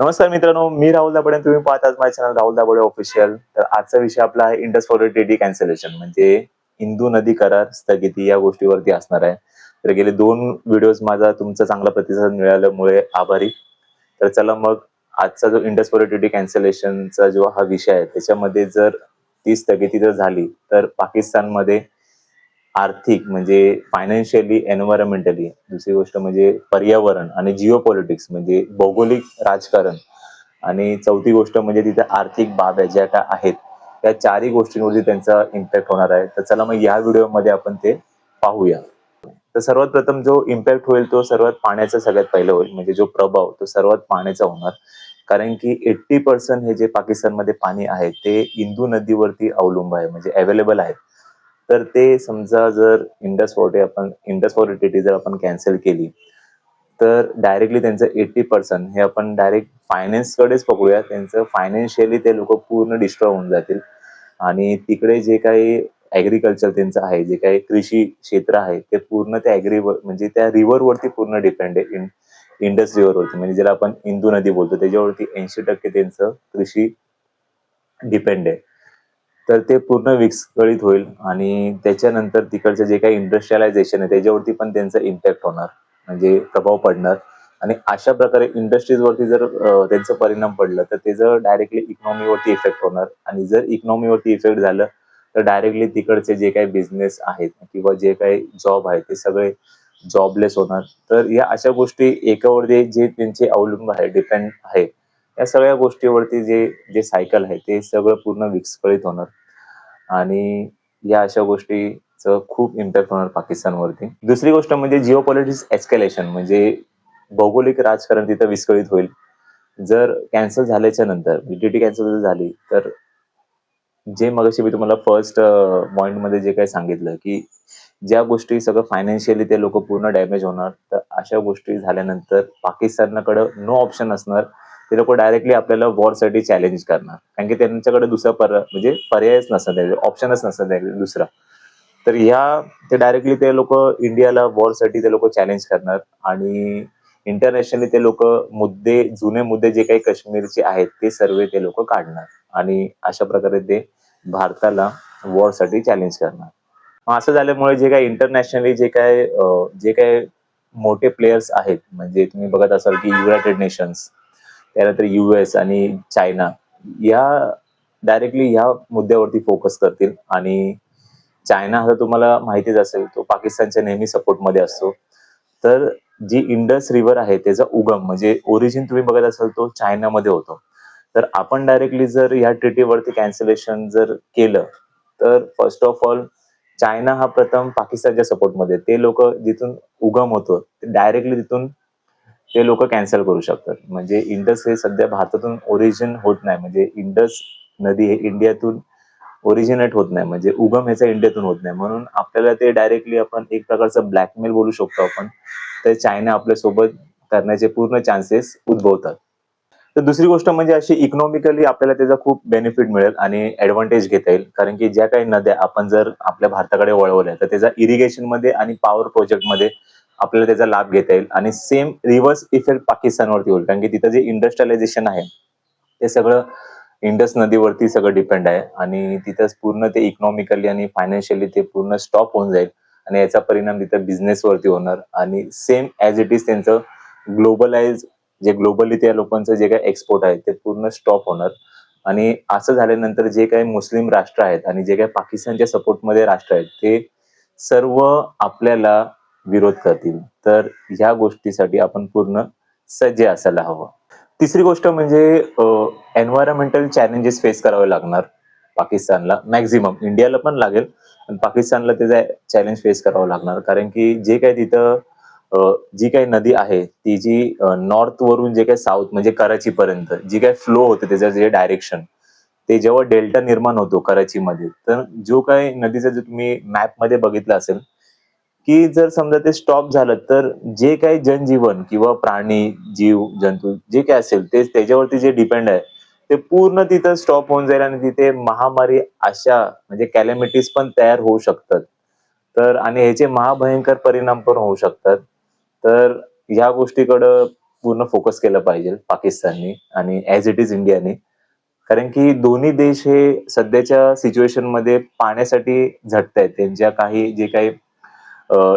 नमस्कार मित्रांनो मी राहुल दाबडे तुम्ही पाहत आहात माझ्या चॅनल राहुल दाबडे ऑफिशियल तर आजचा विषय आपला आहे इंडस टी कॅन्सलेशन म्हणजे इंदू नदी करार स्थगिती या गोष्टीवरती असणार आहे. तर गेले दोन व्हिडिओज माझा तुमचा चांगला प्रतिसाद मिळाल्यामुळे आभारी. तर चला मग आजचा जो इंडस टी कॅन्सलेशनचा जो हा विषय आहे त्याच्यामध्ये जर ती स्थगिती जर झाली तर पाकिस्तानमध्ये आर्थिक म्हणजे फायनान्शियली एन्व्हायरमेंटली दुसरी गोष्ट म्हणजे पर्यावरण आणि जिओ पॉलिटिक्स म्हणजे भौगोलिक राजकारण. आणि चौथी गोष्ट म्हणजे तिथे आर्थिक बाब्या ज्या काय आहेत त्या चारही गोष्टींवरती त्यांचा इम्पॅक्ट होणार आहे. तर चला मग या व्हिडिओमध्ये आपण ते पाहूया. तर सर्वात प्रथम जो इम्पॅक्ट होईल तो सर्वात पाण्याचा सगळ्यात पहिलं होईल म्हणजे जो प्रभाव तो सर्वात पाण्याचा होणार. कारण की एट्टी पर्सेंट हे जे पाकिस्तानमध्ये पाणी आहे ते इंदू नदीवरती अवलंब आहे म्हणजे अवेलेबल आहे. तर ते समजा जर इंडस वॉटर आपण इंडस वॉटर जर आपण कॅन्सल केली तर डायरेक्टली त्यांचं एट्टी पर्सेंट हे आपण डायरेक्ट फायनान्सकडेच पकडूया. त्यांचं फायनान्शियली ते लोक पूर्ण डिस्ट्रॉय होऊन जातील. आणि तिकडे जे काही ऍग्रिकल्चर त्यांचं आहे जे काही कृषी क्षेत्र आहे ते पूर्ण त्या ऍग्रीवर म्हणजे त्या रिव्हरवरती पूर्ण डिपेंड आहे. इन इंडस रिव्हरवरती म्हणजे ज्याला आपण इंदू नदी बोलतो त्याच्यावरती ऐंशी टक्के त्यांचं कृषी डिपेंड आहे. तर ते पूर्ण विस्कळीत होईल आणि त्याच्यानंतर तिकडचं जे काही इंडस्ट्रियलायझेशन आहे त्याच्यावरती पण त्यांचा इम्पॅक्ट होणार म्हणजे प्रभाव पडणार. आणि अशा प्रकारे इंडस्ट्रीजवरती जर त्यांचं त्यांचा परिणाम पडला तर त्याचं डायरेक्टली इकॉनॉमीवरती इफेक्ट होणार. आणि जर इकॉनॉमीवरती इफेक्ट झालं तर डायरेक्टली तिकडचे जे काही बिझनेस आहेत किंवा जे काही जॉब आहेत ते सगळे जॉबलेस होणार. तर या अशा गोष्टी एकावरती जे त्यांचे अवलंब आहे डिपेंड आहे या सगळ्या गोष्टीवरती जे जे सायकल आहे ते सगळं पूर्ण विस्कळीत होणार. आणि या अशा गोष्टीचं खूप इम्पॅक्ट होणार पाकिस्तानवरती. दुसरी गोष्ट म्हणजे जिओ पॉलिटिक्स एस्केलेशन म्हणजे भौगोलिक राजकारण तिथं विस्कळीत होईल. जर कॅन्सल झाल्याच्यानंतर टी कॅन्सल जर झाली तर जे मगाशी मी तुम्हाला फर्स्ट पॉइंटमध्ये जे काही सांगितलं की ज्या गोष्टी सगळं फायनान्शियली ते लोक पूर्ण डॅमेज होणार तर अशा गोष्टी झाल्यानंतर पाकिस्तानकडं नो ऑप्शन असणार. ते लोक डायरेक्टली आपल्याला वॉरसाठी चॅलेंज करणार. कारण की त्यांच्याकडे दुसरा पर म्हणजे पर्यायच नसतात ऑप्शनच नसतात दुसरा. तर ह्या ते डायरेक्टली ते लोक इंडियाला वॉरसाठी ते लोक चॅलेंज करणार. आणि इंटरनॅशनली ते लोक मुद्दे जुने मुद्दे जे काही काश्मीरचे आहेत ते सर्व ते लोक काढणार. आणि अशा प्रकारे ते भारताला वॉरसाठी चॅलेंज करणार. मग असं झाल्यामुळे जे काही इंटरनॅशनली जे काय जे काय मोठे प्लेयर्स आहेत म्हणजे तुम्ही बघत असाल की युनायटेड नेशन्स त्यानंतर युएस आणि चायना या डायरेक्टली ह्या मुद्द्यावरती फोकस करतील. आणि चायना हा तुम्हाला माहितीच असेल तो पाकिस्तानच्या नेहमी सपोर्टमध्ये असतो. तर जी इंडस रिव्हर आहे त्याचा उगम म्हणजे ओरिजिन तुम्ही बघत असाल तो चायनामध्ये होतो. तर आपण डायरेक्टली जर या ट्रिटीवरती कॅन्सलेशन जर केलं तर फर्स्ट ऑफ ऑल चायना हा प्रथम पाकिस्तानच्या सपोर्टमध्ये ते लोक जिथून उगम होतो डायरेक्टली तिथून ते लोक कॅन्सल करू शकतात. म्हणजे इंडस हे सध्या भारतातून ओरिजिन होत नाही. म्हणजे इंडस नदी हे इंडियातून ओरिजिनेट होत नाही. म्हणजे उगम ह्याचा इंडियातून होत नाही. म्हणून आपल्याला ते डायरेक्टली आपण एक प्रकारचं ब्लॅकमेल बोलू शकतो आपण. तर चायना आपल्यासोबत करण्याचे पूर्ण चान्सेस उद्भवतात. तर दुसरी गोष्ट म्हणजे अशी इकॉनॉमिकली आपल्याला त्याचा खूप बेनिफिट मिळेल आणि ऍडव्हान्टेज घेता येईल. कारण की ज्या काही नद्या आपण जर आपल्या भारताकडे वळवल्या तर त्याचा इरिगेशनमध्ये आणि पॉवर प्रोजेक्टमध्ये आपल्याला त्याचा लाभ घेता येईल. आणि सेम रिव्हर्स इफेक्ट पाकिस्तानवरती होईल. कारण की तिथं जे इंडस्ट्रियलायझेशन आहे ते सगळं इंडस नदीवरती सगळं डिपेंड आहे. आणि तिथंच पूर्ण ते इकॉनॉमिकली आणि फायनान्शियली ते पूर्ण स्टॉप होऊन जाईल. आणि याचा परिणाम तिथं बिझनेसवरती होणार. आणि सेम ऍज इट इज त्यांचं ग्लोबलाइज जे ग्लोबली त्या लोकांचं जे काही एक्सपोर्ट आहे ते पूर्ण स्टॉप होणार. आणि असं झाल्यानंतर जे काही मुस्लिम राष्ट्र आहेत आणि जे काही पाकिस्तानच्या सपोर्टमध्ये राष्ट्र आहेत ते सर्व आपल्याला विरोध करतील. तर ह्या गोष्टीसाठी आपण पूर्ण सज्ज असायला हवं. तिसरी गोष्ट म्हणजे एन्व्हायरमेंटल चॅलेंजेस फेस करावे लागणार पाकिस्तानला. मॅक्झिमम इंडियाला पण लागेल पण पाकिस्तानला त्याचा चॅलेंज फेस करावं लागणार. कारण की जे काही तिथं जी काही नदी आहे ती जी नॉर्थ वरून जे काही साऊथ म्हणजे कराची पर्यंत जी काही फ्लो होते त्याचं जे डायरेक्शन ते जेव्हा डेल्टा निर्माण होतो कराचीमध्ये तर जो काही नदीचा जो तुम्ही मॅपमध्ये बघितलं असेल की जर समजा ते स्टॉप झालं तर जे काही जनजीवन किंवा प्राणी जीव जंतू जे काही असेल ते त्याच्यावरती जे डिपेंड आहे ते पूर्ण तिथं स्टॉप होऊन जाईल आणि तिथे महामारी अशा म्हणजे कॅलेमिटीज पण तयार होऊ शकतात. तर आणि ह्याचे महाभयंकर परिणाम पण होऊ शकतात. तर ह्या गोष्टीकडं पूर्ण फोकस केलं पाहिजे पाकिस्ताननी आणि ऍज इट इज इंडियाने. कारण की दोन्ही देश हे सध्याच्या सिच्युएशनमध्ये पाण्यासाठी झटत आहेत त्यांच्या काही जे काही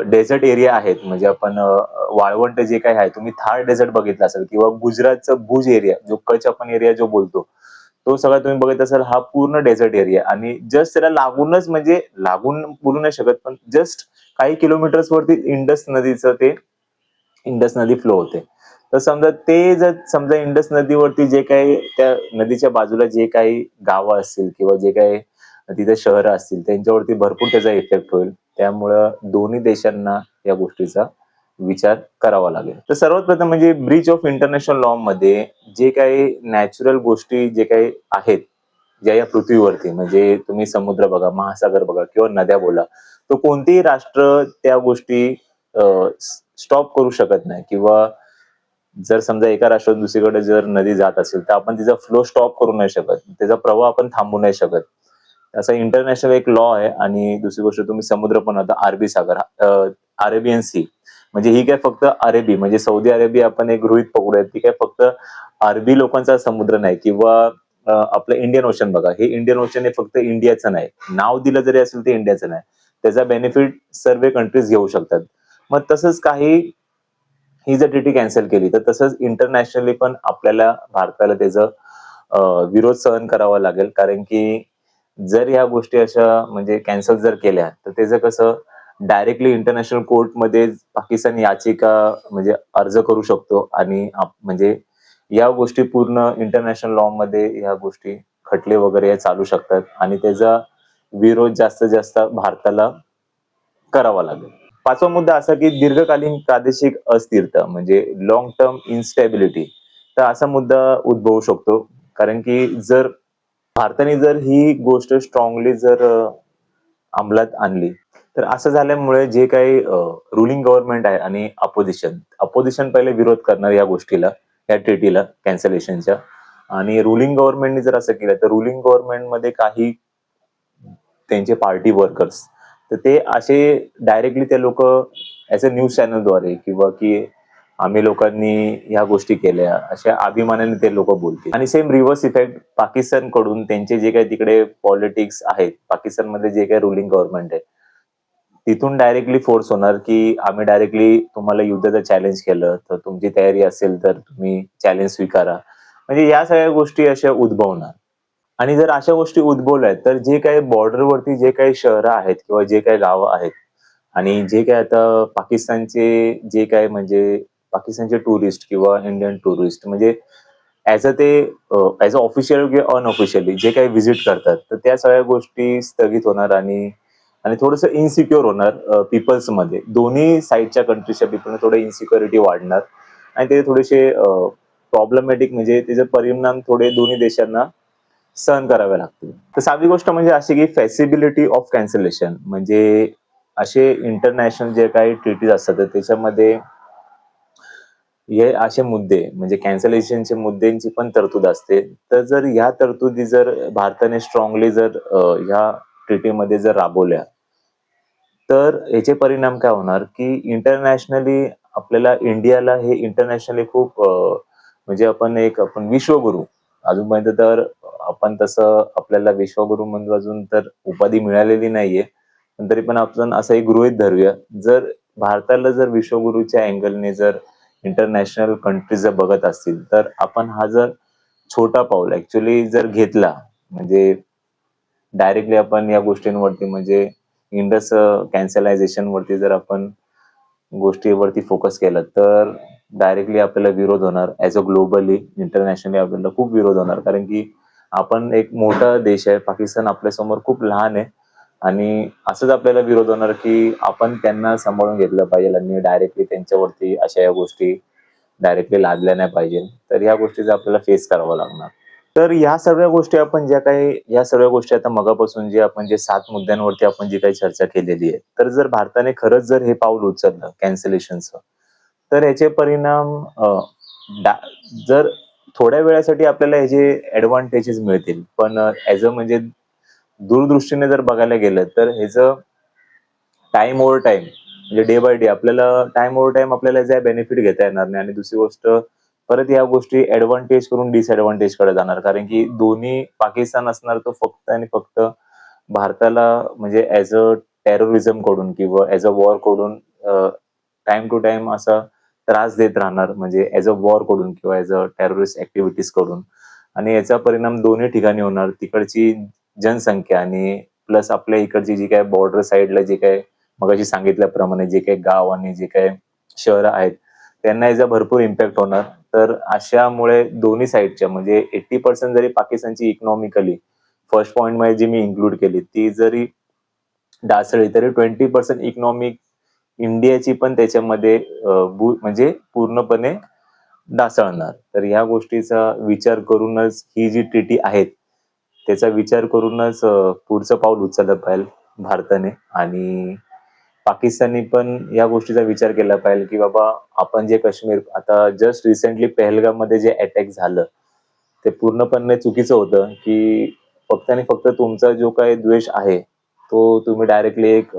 डेझर्ट एरिया आहेत. म्हणजे आपण वाळवंट जे काही आहे तुम्ही थार डेझर्ट बघितलं असेल किंवा गुजरातचं भुज एरिया जो कच आपण एरिया जो बोलतो तो सगळा तुम्ही बघित असाल हा पूर्ण डेझर्ट एरिया आणि जस्ट त्याला लागूनच म्हणजे लागून बोलू नाही शकत पण जस्ट काही किलोमीटर्स वरती इंडस नदीचं ते इंडस नदी फ्लो होते. तर समजा ते जर समजा इंडस नदीवरती जे काही त्या नदीच्या बाजूला जे काही गावं असतील किंवा जे काही तिथे शहरं असतील त्यांच्यावरती भरपूर त्याचा इफेक्ट होईल. त्यामुळं दोन्ही देशांना या गोष्टीचा विचार करावा लागेल. तर सर्वात प्रथम म्हणजे ब्रिज ऑफ इंटरनॅशनल लॉ मध्ये जे काही नॅचरल गोष्टी जे काही आहेत ज्या या पृथ्वीवरती म्हणजे तुम्ही समुद्र बघा महासागर बघा किंवा नद्या बोला तो कोणतेही राष्ट्र त्या गोष्टी स्टॉप करू शकत नाही. किंवा जर समजा एका राष्ट्रात दुसरीकडे जर नदी जात असेल तर आपण तिचा फ्लो स्टॉप करू नाही शकत. त्याचा प्रवाह आपण थांबू नाही शकत. असा इंटरनॅशनल एक लॉ आहे आणि दुसरी गोष्ट तुम्ही समुद्र पण आता अरबी सागर अरेबियन सी म्हणजे ही काय फक्त अरेबी म्हणजे सौदी अरेबिया आपण एक गृहित पकडूयात ती काय फक्त अरबी लोकांचा समुद्र नाही किंवा आपलं इंडियन ओशन बघा हे इंडियन ओशन हे फक्त इंडियाचं नाही. नाव दिलं जरी असेल ते इंडियाचं नाही. त्याचा बेनिफिट सर्व कंट्रीज घेऊ शकतात. मग तसंच काही ही जर टीटी कॅन्सल केली तर तसंच इंटरनॅशनली पण आपल्याला भारताला त्याचं विरोध सहन करावा लागेल. कारण की जर ह्या गोष्टी अशा म्हणजे कॅन्सल जर केल्या तर त्याचं कसं डायरेक्टली इंटरनॅशनल कोर्टमध्ये पाकिस्तान याचिका म्हणजे अर्ज करू शकतो आणि म्हणजे या गोष्टी पूर्ण इंटरनॅशनल लॉ मध्ये ह्या गोष्टी खटले वगैरे चालू शकतात आणि त्याचा विरोध जास्तीत जास्त भारताला करावा लागेल. पाचवा मुद्दा असा की दीर्घकालीन प्रादेशिक अस्थिरता म्हणजे लॉंग टर्म इन्स्टॅबिलिटी तर असा मुद्दा उद्भवू शकतो. कारण की जर भारताने जर ही गोष्ट स्ट्रॉंगली जर अंमलात आणली तर असं झाल्यामुळे जे काही रुलिंग गव्हर्नमेंट आहे आणि अपोजिशन अपोजिशन पहिले विरोध करणार या गोष्टीला या ट्रिटीला कॅन्सलेशनच्या आणि रुलिंग गव्हर्नमेंटने जर असं केलं तर रुलिंग गव्हर्नमेंटमध्ये काही त्यांचे पार्टी वर्कर्स तर ते असे डायरेक्टली ते लोक ॲज अ न्यूज चॅनलद्वारे किंवा की आम्ही लोकांनी ह्या गोष्टी केल्या अशा अभिमानाने ते लोक बोलतील. आणि सेम रिव्हर्स इफेक्ट पाकिस्तानकडून त्यांचे जे काही तिकडे पॉलिटिक्स आहेत पाकिस्तानमध्ये जे काही रुलिंग गव्हर्नमेंट आहे तिथून डायरेक्टली फोर्स होणार की आम्ही डायरेक्टली तुम्हाला युद्धाचं चॅलेंज केलं तर तुमची तयारी असेल तर तुम्ही चॅलेंज स्वीकारा. म्हणजे या सगळ्या गोष्टी अशा उद्भवणार. आणि जर अशा गोष्टी उद्भवल्या तर जे काही बॉर्डरवरती जे काही शहरं आहेत किंवा जे काही गावं आहेत आणि जे काही आता पाकिस्तानचे जे काही म्हणजे पाकिस्तानचे टुरिस्ट किंवा इंडियन टुरिस्ट म्हणजे ऍज अ ते ऍज अ ऑफिशियल किंवा अनऑफिशियली जे काही व्हिजिट करतात तर त्या सगळ्या गोष्टी स्थगित होणार आणि आणि थोडंसं इन्सिक्युअर होणार पीपल्समध्ये. दोन्ही साईडच्या कंट्रीच्या पीपलने थोडं इन्सिक्युरिटी वाढणार आणि ते थोडेसे प्रॉब्लेमॅटिक म्हणजे त्याचे परिणाम थोडे दोन्ही देशांना सहन करावे लागतील. तर सहावी गोष्ट म्हणजे अशी की फॅसिबिलिटी ऑफ कॅन्सलेशन म्हणजे असे इंटरनॅशनल जे काही ट्रिटीज असतात त्याच्यामध्ये हे असे मुद्दे म्हणजे कॅन्सलेशनचे मुद्द्यांची पण तरतूद असते. तर जर ह्या तरतुदी जर भारताने स्ट्रॉंगली जर ह्या ट्रिटीमध्ये जर राबवल्या तर याचे परिणाम काय होणार? की इंटरनॅशनली आपल्याला इंडियाला हे इंटरनॅशनली खूप म्हणजे आपण एक आपण विश्वगुरु. अजूनपर्यंत तर आपण तसं आपल्याला विश्वगुरु म्हणून अजून तर उपाधी मिळालेली नाहीये. पण तरी पण आपण असं एक गृहित धरूया जर भारताला जर विश्वगुरूच्या अँगलने जर इंटरनॅशनल कंट्रीज जर बघत असतील तर आपण हा जर छोटा पाऊल ऍक्च्युली जर घेतला म्हणजे डायरेक्टली आपण या गोष्टींवरती म्हणजे इंडस कॅन्सलायझेशन वरती जर आपण गोष्टीवरती फोकस केला तर डायरेक्टली आपल्याला विरोध होणार. ऍज अ ग्लोबली इंटरनॅशनली आपल्याला खूप विरोध होणार. कारण की आपण एक मोठा देश आहे पाकिस्तान आपल्यासमोर खूप लहान आहे. आणि असंच आपल्याला विरोध होणार की आपण त्यांना सांभाळून घेतलं पाहिजे आणि डायरेक्टली त्यांच्यावरती अशा या गोष्टी डायरेक्टली लादल्या नाही पाहिजे. तर ह्या गोष्टीचा आपल्याला फेस करावा लागणार. तर ह्या सगळ्या गोष्टी आपण ज्या काही या सगळ्या गोष्टी आता मगापासून जे आपण जे सात मुद्द्यांवरती आपण जी काही चर्चा केलेली आहे तर जर भारताने खरंच जर हे पाऊल उचललं कॅन्सलेशनचं तर याचे परिणाम जर थोड्या वेळासाठी आपल्याला ह्याचे ऍडव्हान्टेजेस मिळतील. पण ऍज अ म्हणजे दूरदृष्टीने जर बघायला गेलं तर ह्याचं टाइम ओव्हर टाइम म्हणजे डे बाय डे आपल्याला टाइम ओव्हर टाइम आपल्याला याचा बेनिफिट घेता येणार नाही. आणि दुसरी गोष्ट परत या गोष्टी ऍडव्हान्टेज करून डिसएडव्हान्टेजकडे जाणार. कारण की दोन्ही पाकिस्तान असणार तो फक्त आणि फक्त भारताला म्हणजे ऍज अ टेररिझमकडून किंवा ऍज अ वॉरकडून टाइम टू टाइम असा त्रास देत राहणार. म्हणजे ऍज अ वॉरकडून किंवा ऍज अ टेररिस्ट ऍक्टिव्हिटीजकडून. आणि याचा परिणाम दोन्ही ठिकाणी होणार. तिकडची जनसंख्या आणि प्लस आपल्या इकडची जी काय बॉर्डर साईडला जे काय मगाशी सांगितल्याप्रमाणे जे काही गाव आणि जे काही शहर आहेत त्यांना याचा भरपूर इम्पॅक्ट होणार. तर अशामुळे दोन्ही साईडच्या म्हणजे एट्टी पर्सेंट जरी पाकिस्तानची इकॉनॉमिकली फर्स्ट पॉईंटमध्ये जी मी इन्क्लूड केली ती जरी डासळी तरी ट्वेंटी पर्सेंट इकॉनॉमिक इंडियाची पण त्याच्यामध्ये म्हणजे पूर्णपणे डासळणार तर ह्या गोष्टीचा विचार करूनच ही जी टीटी आहेत त्याचा विचार करूनच पुढचं पाऊल उचललं पाहिजे भारताने. आणि पाकिस्तानी पण या गोष्टीचा विचार केला पाहिजे की बाबा आपण जे काश्मीर आता जस्ट रिसेंटली पहलगाममध्ये जे अटॅक झालं ते पूर्णपणे चुकीचं होतं की फक्त आणि फक्त तुमचा जो काही द्वेष आहे तो तुम्ही डायरेक्टली एक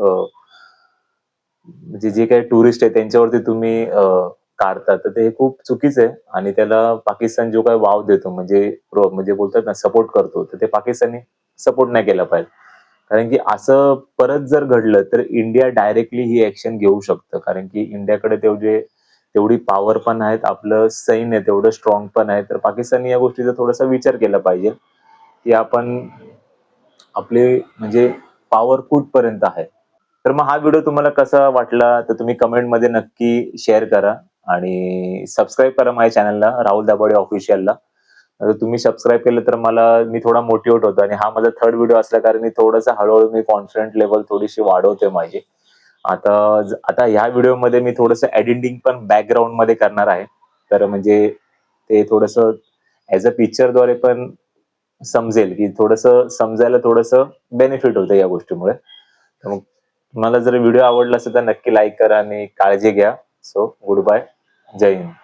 म्हणजे जे काही टुरिस्ट आहे त्यांच्यावरती तुम्ही काढतात. तर ते खूप चुकीचं आहे आणि त्याला पाकिस्तान जो काही वाव देतो म्हणजे प्रो- म्हणजे बोलतात ना सपोर्ट करतो तर ते पाकिस्तानने सपोर्ट नाही केला पाहिजे. कारण की असं परत जर घडलं तर इंडिया डायरेक्टली ही ऍक्शन घेऊ शकतं. कारण की इंडियाकडे तेवढे तेवढी पॉवर पण आहेत आपलं सैन्य तेवढं स्ट्रॉंग पण आहे. तर पाकिस्तानने या गोष्टीचा थोडासा विचार केला पाहिजे की आपण आपले म्हणजे पॉवर कुठपर्यंत आहे. तर मग हा व्हिडिओ तुम्हाला कसा वाटला? तर तुम्ही कमेंटमध्ये नक्की शेअर करा. आणि सबस्क्राईब करा माझ्या चॅनलला राहुल दाभाडे ऑफिशियलला तुम्ही सबस्क्राईब केलं तर मला मी थोडा मोटिवेट होतो आणि हा माझा थर्ड व्हिडिओ असल्या कारण मी थोडंसं हळूहळू मी कॉन्फिडंट लेवल थोडीशी वाढवते माझी. आता आता ह्या व्हिडिओमध्ये मी थोडंसं एडिटिंग पण बॅकग्राऊंडमध्ये करणार आहे. तर म्हणजे ते थोडंसं ऍज अ पिक्चरद्वारे पण समजेल की थोडंसं समजायला थोडंसं बेनिफिट होतं या गोष्टीमुळे. मग तुम्हाला जर व्हिडिओ आवडला असेल तर नक्की लाईक करा आणि काळजी घ्या. सो गुड बाय जय हिंद